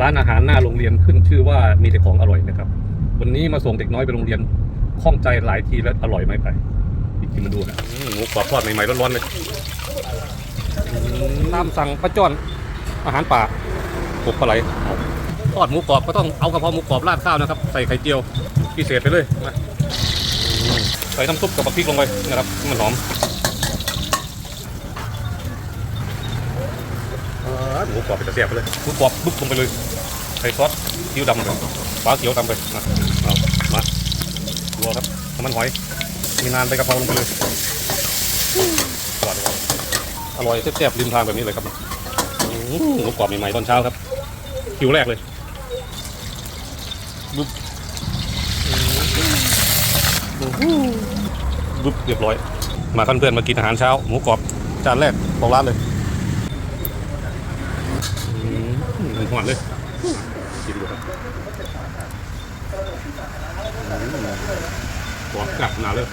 ร้านอาหารหน้าโรงเรียนขึ้นชื่อว่ามีแต่ของอร่อยนะครับ วันนี้มาส่งเด็กน้อยไปโรงเรียนข้องใจหลายทีแล้วอร่อยไหมไปอีกทีมาดูนะอืมหมูกรอบทอดใหม่ๆร้อนๆเลยตามสั่งป้าจอนอาหารป่าปกปลาไหลทอดหมูกรอบก็ต้องเอากระเพราหมูกรอบราดข้าวนะครับ ใส่ไข่เจียวพิเศษไปเลยมาใส่น้ำซุปกับพริกลงไปนะครับให้มันหอมอ่า หมูกรอบเป็นตะเสียบไปเลยหมูกรอบบึ๊บลงไปเลยใส่ซอสซีอิ๊วดำไปฟ้าเขียวดำไปมาเอามาดูครับน้ำมันหอย มีนานไปกระเพราลงไปเลยอร่อยอร่อยแซ่บๆริมทางแบบนี้เลยครับหมูกรอบใหม่ๆตอนเช้าครับคิวแรกเลยบึ๊บบึ๊บเรียบร้อย มาเพื่อนๆมากินอาหารเช้า หมูกรอบจานแรกของร้านเลยอื้ อหือหวานเลยกินดูครับอื้อหือกรอบกลับหนาเลย